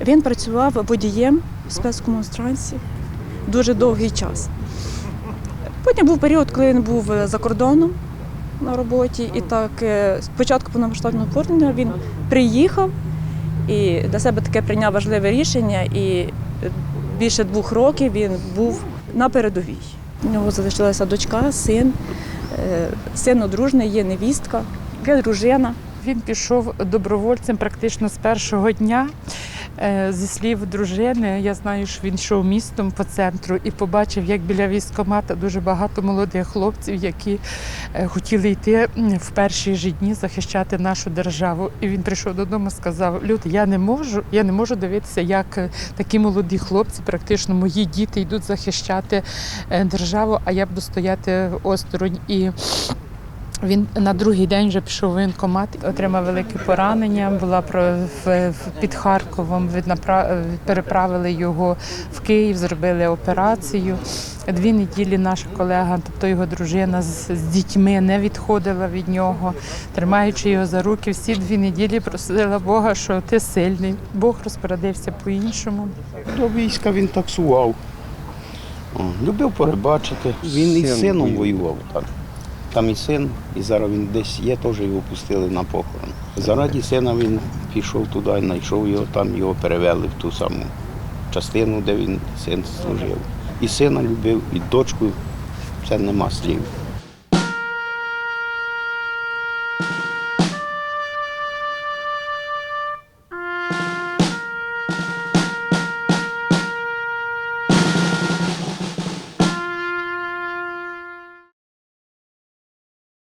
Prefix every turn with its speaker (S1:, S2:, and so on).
S1: Він працював водієм в спецкомунстранці дуже довгий час. Потім був період, коли він був за кордоном на роботі, і так е, спочатку повномасштабного вторгнення він приїхав і для себе таке прийняв важливе рішення. І більше двох років він був на передовій. У нього залишилася дочка, син, е, син одружний, є невістка, є дружина.
S2: Він пішов добровольцем практично з першого дня. Е, Зі слів дружини, я знаю, що він йшов містом по центру і побачив, як біля військкомата дуже багато молодих хлопців, які е, хотіли йти в перші ж дні захищати нашу державу. І він прийшов додому і сказав: Люд, я не можу, я не можу дивитися, як е, такі молоді хлопці, практично мої діти, йдуть захищати державу, а я буду стояти осторонь. І він на другий день вже пішов в воєнкомат, отримав велике поранення. Була про в, в- під Харковом. Переправили його в Київ, зробили операцію. Дві неділі наша колега, тобто його дружина з, з дітьми не відходила від нього, тримаючи його за руки. Всі дві неділі просила Бога, що ти сильний. Бог розпорядився по-іншому.
S3: До війська він таксував. Любив перебачити. Він із
S4: Син
S3: сином
S4: воював.
S3: воював. Так. Там і син, і зараз він десь є, теж його пустили на похорон. Заради сина він пішов туди, знайшов його, там його перевели в ту саму частину, де він син служив. І сина любив, і дочку, це нема слів.